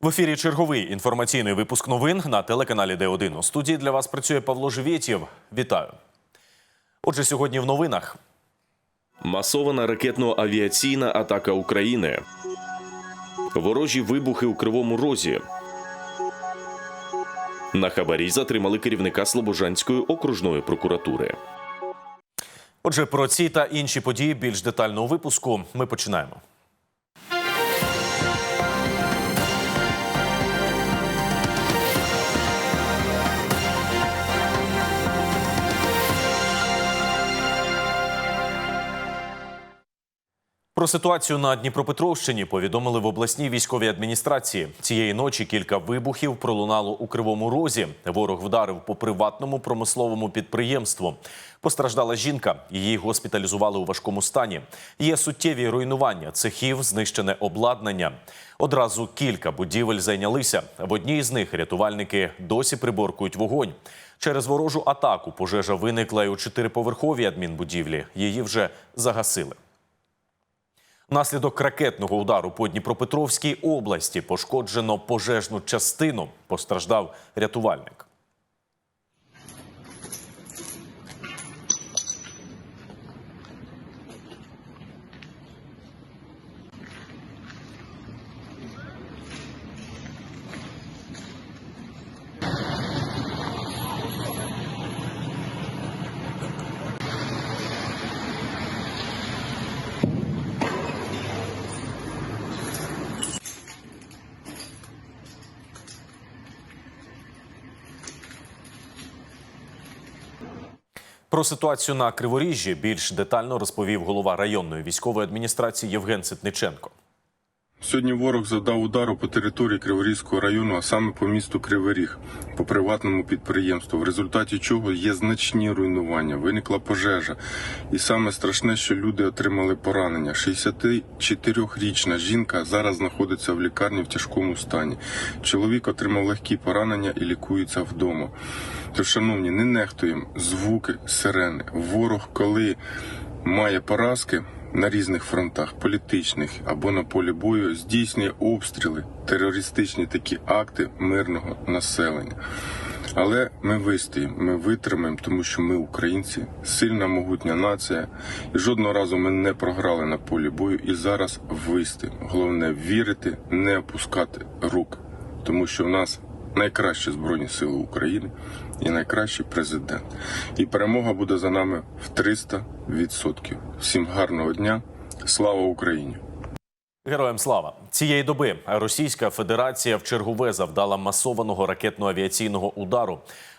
В ефірі черговий інформаційний випуск новин на телеканалі Д1. У студії для вас працює Павло Живєтєв. Вітаю. Отже, сьогодні в новинах. Масована ракетно-авіаційна атака України. Ворожі вибухи у Кривому Розі. На хабарі затримали керівника Слобожанської окружної прокуратури. Отже, про ці та інші події більш детально у випуску. Ми починаємо. Про ситуацію на Дніпропетровщині повідомили в обласній військовій адміністрації. Цієї ночі кілька вибухів пролунало у Кривому Розі. Ворог вдарив по приватному промисловому підприємству. Постраждала жінка. Її госпіталізували у важкому стані. Є суттєві руйнування цехів, знищене обладнання. Одразу кілька будівель зайнялися. В одній з них рятувальники досі приборкують вогонь. Через ворожу атаку пожежа виникла і у чотириповерховій адмінбудівлі. Її вже загасили. Внаслідок ракетного удару по Дніпропетровській області пошкоджено пожежну частину. Постраждав рятувальник. Про ситуацію на Криворіжжі більш детально розповів голова районної військової адміністрації Євген Ситниченко. Сьогодні ворог завдав удару по території Криворізького району, а саме по місту Кривий Ріг, по приватному підприємству, в результаті чого є значні руйнування, виникла пожежа. І саме страшне, що люди отримали поранення. 64-річна жінка зараз знаходиться в лікарні в тяжкому стані. Чоловік отримав легкі поранення і лікується вдома. Тож, шановні, не нехтуємо звуки, сирени. Ворог, коли має поразки на різних фронтах, політичних або на полі бою, здійснює обстріли, терористичні такі акти мирного населення. Але ми вистоїмо, ми витримаємо, тому що ми українці, сильна могутня нація, і жодного разу ми не програли на полі бою і зараз вистоїмо. Головне вірити, не опускати рук, тому що в нас найкращі збройні сили України і найкращий президент. І перемога буде за нами в 300%. Всім гарного дня, слава Україні! Героям слава цієї доби Російська Федерація в чергове завдала масованого ракетно-авіаційного удару.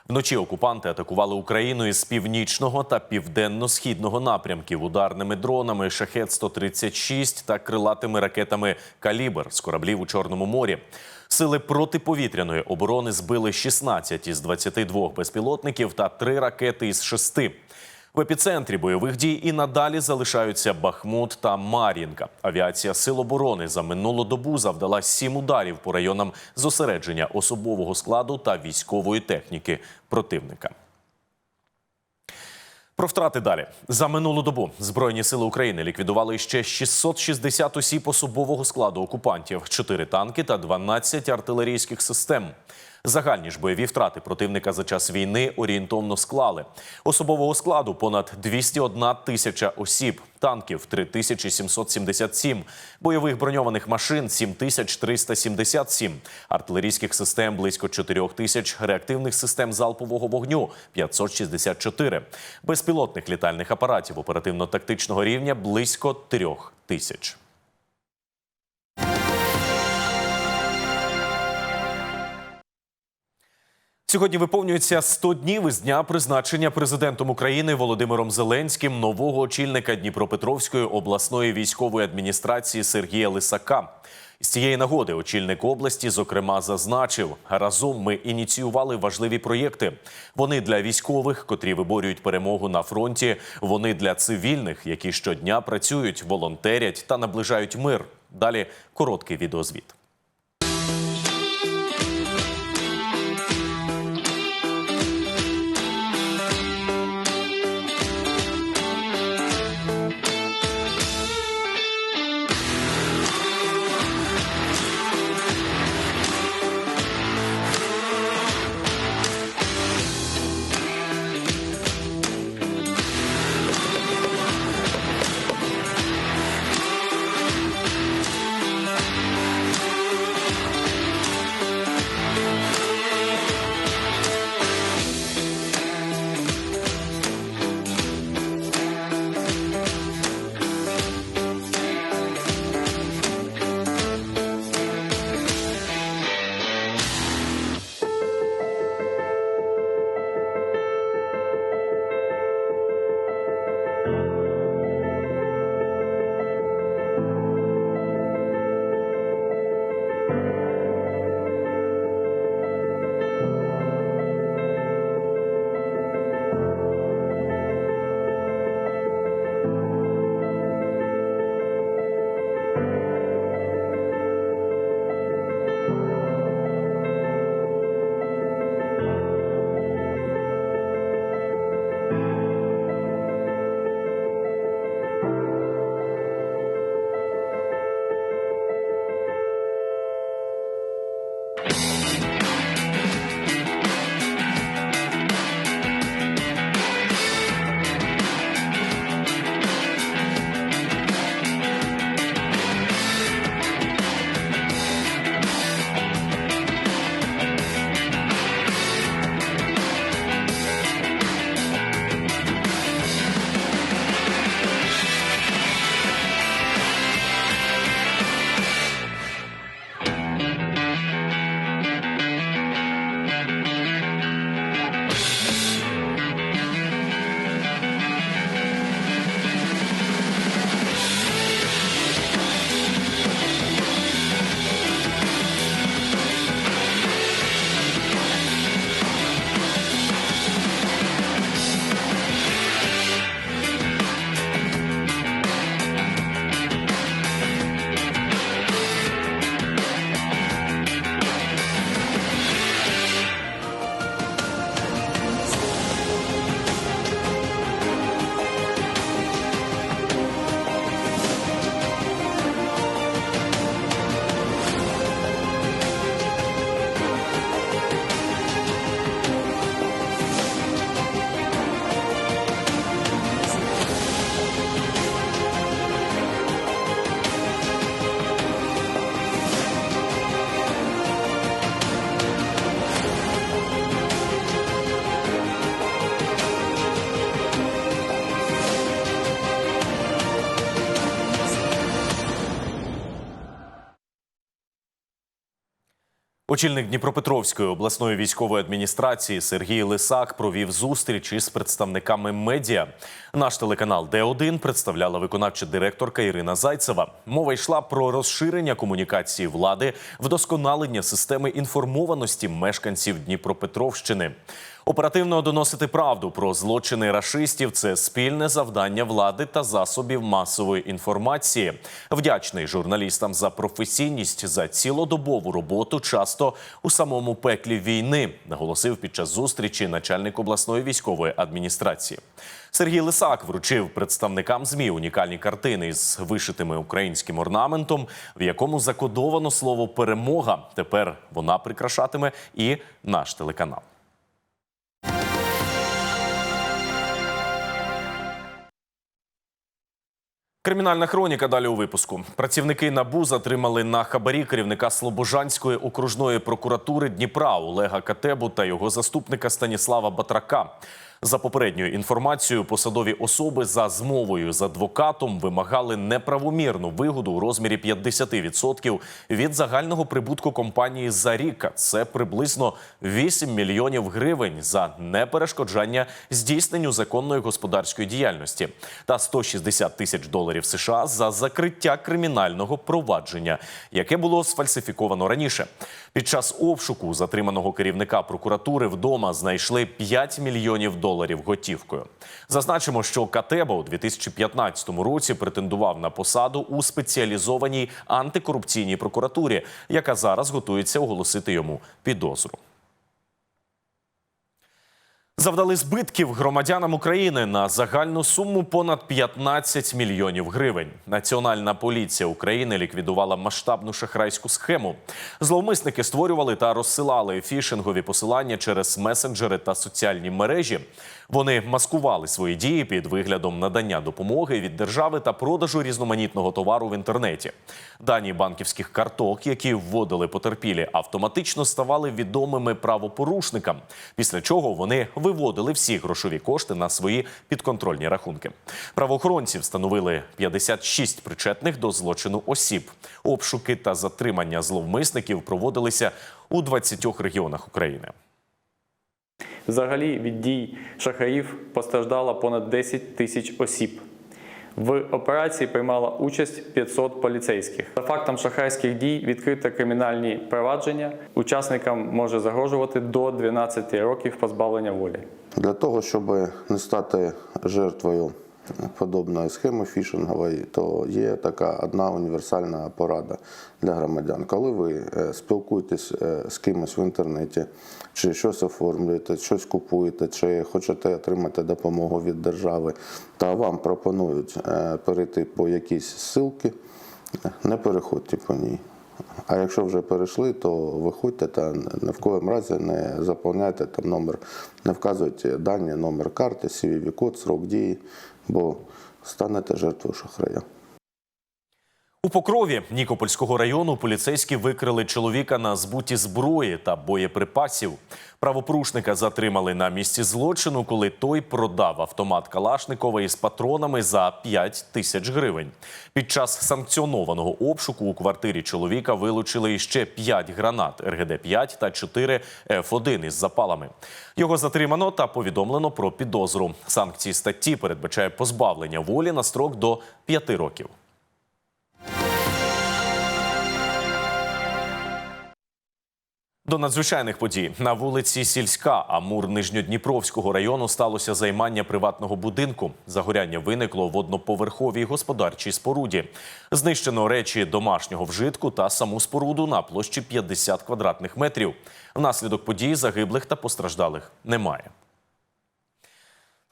Вночі окупанти атакували Україну із північного та південно-східного напрямків ударними дронами шахет 136 та крилатими ракетами Калібр з кораблів у Чорному морі. Сили протиповітряної оборони збили 16 із 22 безпілотників та 3 ракети із 6. В епіцентрі бойових дій і надалі залишаються Бахмут та Мар'їнка. Авіація Сил оборони за минулу добу завдала сім ударів по районам зосередження особового складу та військової техніки противника. Про втрати далі за минулу добу збройні сили України ліквідували ще 660 осіб особового складу окупантів, 4 танки та 12 артилерійських систем. Загальні ж бойові втрати противника за час війни орієнтовно склали особового складу понад 201 тисяча осіб, танків 3777, бойових броньованих машин 7377, артилерійських систем близько 4 тисяч, реактивних систем залпового вогню 564, безпілотних літальних апаратів оперативно-тактичного рівня близько 3 тисяч. Сьогодні виповнюється 100 днів із дня призначення президентом України Володимиром Зеленським нового очільника Дніпропетровської обласної військової адміністрації Сергія Лисака. З цієї нагоди очільник області, зокрема, зазначив, разом ми ініціювали важливі проєкти. Вони для військових, котрі виборюють перемогу на фронті. Вони для цивільних, які щодня працюють, волонтерять та наближають мир. Далі короткий відеозвіт. Очільник Дніпропетровської обласної військової адміністрації Сергій Лисак провів зустріч із представниками медіа. Наш телеканал Д1 представляла виконавча директорка Ірина Зайцева. Мова йшла про розширення комунікації влади, вдосконалення системи інформованості мешканців Дніпропетровщини. Оперативно доносити правду про злочини рашистів це спільне завдання влади та засобів масової інформації. Вдячний журналістам за професійність за цілодобову роботу, часто у самому пеклі війни, наголосив під час зустрічі начальник обласної військової адміністрації. Сергій Лисак вручив представникам змі унікальні картини з вишитими українським орнаментом, в якому закодовано слово перемога. Тепер вона прикрашатиме і наш телеканал. Кримінальна хроніка далі у випуску. Працівники НАБУ затримали на хабарі керівника Слобожанської окружної прокуратури Дніпра Олега Катебу та його заступника Станіслава Батрака. За попередньою інформацією, посадові особи за змовою з адвокатом вимагали неправомірну вигоду у розмірі 50% від загального прибутку компанії за рік. Це приблизно 8 мільйонів гривень за неперешкоджання здійсненню законної господарської діяльності та 160 тисяч доларів США за закриття кримінального провадження, яке було сфальсифіковано раніше. Під час обшуку затриманого керівника прокуратури вдома знайшли 5 мільйонів доларів готівкою. Зазначимо, що Катеба у 2015 році претендував на посаду у спеціалізованій антикорупційній прокуратурі, яка зараз готується оголосити йому підозру. Завдали збитків громадянам України на загальну суму понад 15 мільйонів гривень. Національна поліція України ліквідувала масштабну шахрайську схему. Зловмисники створювали та розсилали фішингові посилання через месенджери та соціальні мережі. Вони маскували свої дії під виглядом надання допомоги від держави та продажу різноманітного товару в інтернеті. Дані банківських карток, які вводили потерпілі, автоматично ставали відомими правопорушникам. Після чого вони виводили всі грошові кошти на свої підконтрольні рахунки. Правоохоронці встановили 56 причетних до злочину осіб. Обшуки та затримання зловмисників проводилися у 20 регіонах України. Взагалі від дій шахраїв постраждало понад 10 тисяч осіб. В операції приймала участь 500 поліцейських. За фактом шахрайських дій відкрито кримінальні провадження. Учасникам може загрожувати до 12 років позбавлення волі. Для того, щоб не стати жертвою подобної схеми фішингової, то є така одна універсальна порада для громадян. Коли ви е, спілкуєтесь е, з кимось в інтернеті, чи щось оформлюєте, щось купуєте, чи хочете отримати допомогу від держави, та вам пропонують е, перейти по якійсь ссылці, не переходьте по ній. А якщо вже перейшли, то виходьте та ні в коєму разі не заповняйте там номер, не вказуйте дані, номер карти, cvv код срок дії, бо станете жертвою шахрая. У Покрові Нікопольського району поліцейські викрили чоловіка на збуті зброї та боєприпасів. Правопорушника затримали на місці злочину, коли той продав автомат Калашникова із патронами за 5 тисяч гривень. Під час санкціонованого обшуку у квартирі чоловіка вилучили іще 5 гранат РГД-5 та 4 Ф1 із запалами. Його затримано та повідомлено про підозру. Санкції статті передбачає позбавлення волі на строк до 5 років. До надзвичайних подій на вулиці Сільська Амур Нижньодніпровського району сталося займання приватного будинку. Загоряння виникло в одноповерховій господарчій споруді. Знищено речі домашнього вжитку та саму споруду на площі 50 квадратних метрів. Внаслідок подій загиблих та постраждалих немає.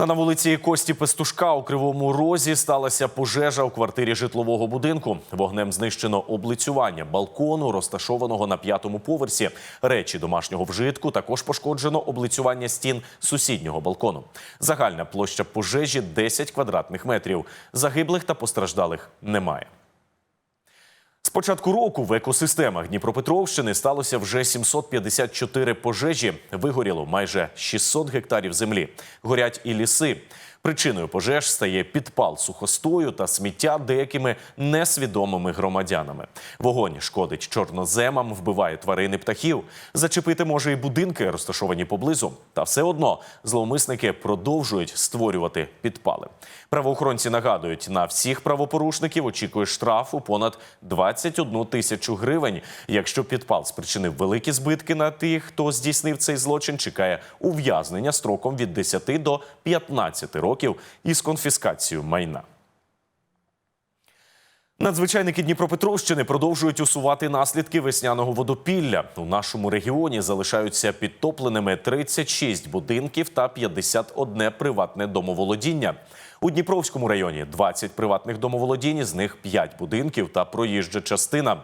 На вулиці Кості Пестушка у Кривому Розі сталася пожежа у квартирі житлового будинку. Вогнем знищено облицювання балкону, розташованого на п'ятому поверсі. Речі домашнього вжитку також пошкоджено облицювання стін сусіднього балкону. Загальна площа пожежі 10 квадратних метрів. Загиблих та постраждалих немає. З початку року в екосистемах Дніпропетровщини сталося вже 754 пожежі. Вигоріло майже 600 гектарів землі. Горять і ліси. Причиною пожеж стає підпал сухостою та сміття деякими несвідомими громадянами. Вогонь шкодить чорноземам, вбиває тварини птахів. Зачепити може і будинки, розташовані поблизу. Та все одно зловмисники продовжують створювати підпали. Правоохоронці нагадують, на всіх правопорушників очікує штраф у понад 21 тисячу гривень. Якщо підпал спричинив великі збитки на тих, хто здійснив цей злочин, чекає ув'язнення строком від 10 до 15 років із конфіскацією майна. Надзвичайники Дніпропетровщини продовжують усувати наслідки весняного водопілля. У нашому регіоні залишаються підтопленими 36 будинків та 51 приватне домоволодіння. У Дніпровському районі 20 приватних домоволодінь, з них 5 будинків та проїжджа частина.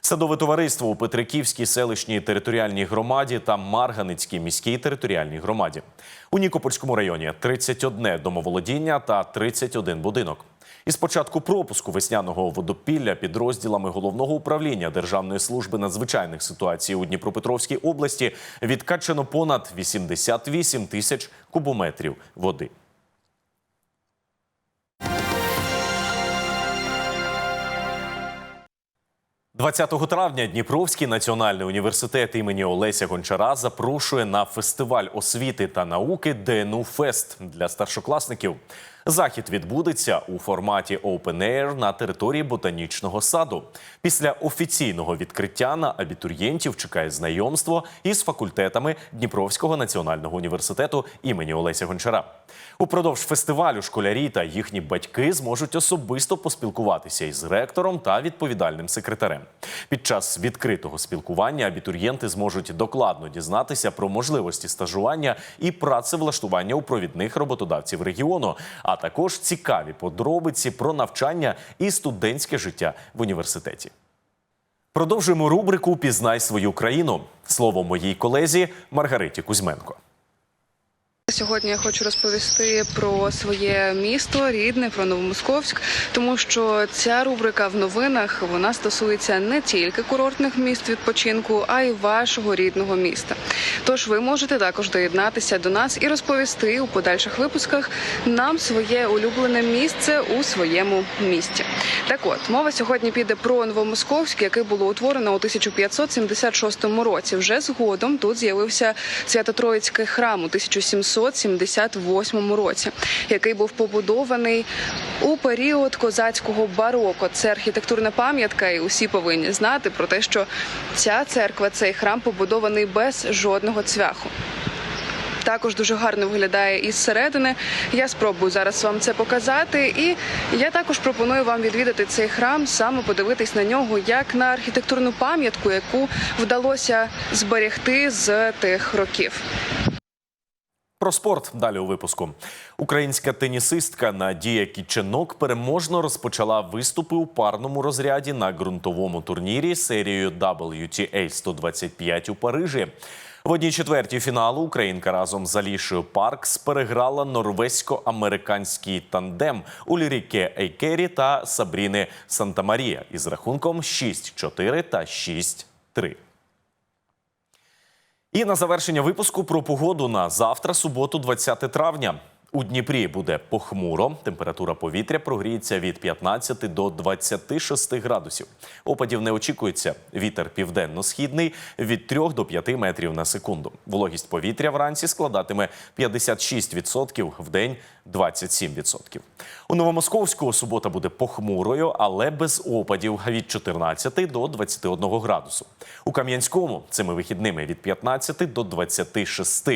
Садове товариство у Петриківській селищній територіальній громаді та Марганицькій міській територіальній громаді. У Нікопольському районі 31 домоволодіння та 31 будинок. Із початку пропуску весняного водопілля підрозділами головного управління Державної служби надзвичайних ситуацій у Дніпропетровській області відкачано понад 88 тисяч кубометрів води. – 20 травня Дніпровський національний університет імені Олеся Гончара запрошує на фестиваль освіти та науки ДНУ Фест для старшокласників. Захід відбудеться у форматі Open Air на території ботанічного саду. Після офіційного відкриття на абітурієнтів чекає знайомство із факультетами Дніпровського національного університету імені Олеся Гончара. Упродовж фестивалю школярі та їхні батьки зможуть особисто поспілкуватися із ректором та відповідальним секретарем. Під час відкритого спілкування абітурієнти зможуть докладно дізнатися про можливості стажування і працевлаштування у провідних роботодавців регіону, а також цікаві подробиці про навчання і студентське життя в університеті. Продовжуємо рубрику Пізнай свою країну. Слово моїй колезі Маргариті Кузьменко. Сьогодні я хочу розповісти про своє місто рідне, про Новомосковськ, тому що ця рубрика в новинах вона стосується не тільки курортних міст відпочинку, а й вашого рідного міста. Тож ви можете також доєднатися до нас і розповісти у подальших випусках нам своє улюблене місце у своєму місті. Так от мова сьогодні піде про Новомосковськ, який було утворено у 1576 році. Вже згодом тут з'явився Свято-Троїцький храм у 1778 році, який був побудований у період козацького бароко. Це архітектурна пам'ятка, і усі повинні знати про те, що ця церква, цей храм побудований без жодного цвяху. Також дуже гарно виглядає із середини. Я спробую зараз вам це показати. І я також пропоную вам відвідати цей храм, саме подивитись на нього як на архітектурну пам'ятку, яку вдалося зберегти з тих років. Про спорт далі у випуску. Українська тенісистка Надія Кіченок переможно розпочала виступи у парному розряді на ґрунтовому турнірі серією WTA 125 у Парижі. В одній четвертій фіналу Українка разом з Алішою Паркс переграла норвезько-американський тандем Ульріке Ейкері та Сабріни Сантамарія із рахунком 6-4 та 6-3. І на завершення випуску про погоду на завтра, суботу, 20 травня. У Дніпрі буде похмуро. Температура повітря прогріється від 15 до 26 градусів. Опадів не очікується. Вітер південно-східний від 3 до 5 метрів на секунду. Вологість повітря вранці складатиме 56%, в день 27%. У Новомосковську субота буде похмурою, але без опадів від 14 до 21 градусу. У Кам'янському цими вихідними від 15 до 26.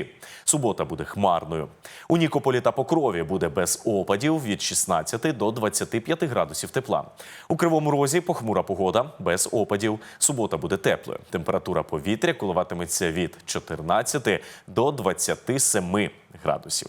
Субота буде хмарною. У Нікополі та Покрові буде без опадів від 16 до 25 градусів тепла. У Кривому Розі похмура погода без опадів. Субота буде теплою. Температура повітря коливатиметься від 14 до 27 градусів.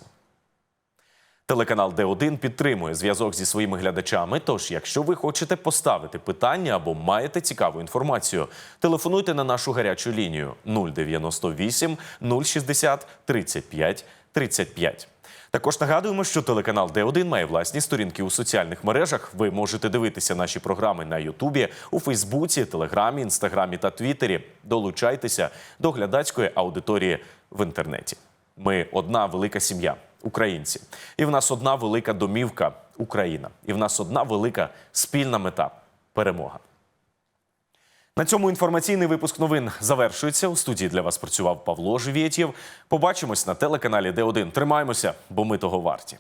Телеканал Д1 підтримує зв'язок зі своїми глядачами. Тож, якщо ви хочете поставити питання або маєте цікаву інформацію, телефонуйте на нашу гарячу лінію 098 060 35 35. Також нагадуємо, що телеканал Д1 має власні сторінки у соціальних мережах. Ви можете дивитися наші програми на Ютубі, у Фейсбуці, Телеграмі, Інстаграмі та Твіттері. Долучайтеся до глядацької аудиторії в інтернеті. Ми одна велика сім'я, українці, і в нас одна велика домівка Україна, і в нас одна велика спільна мета перемога. На цьому інформаційний випуск новин завершується. У студії для вас працював Павло Живєтєв. Побачимось на телеканалі Д1. Тримаємося, бо ми того варті.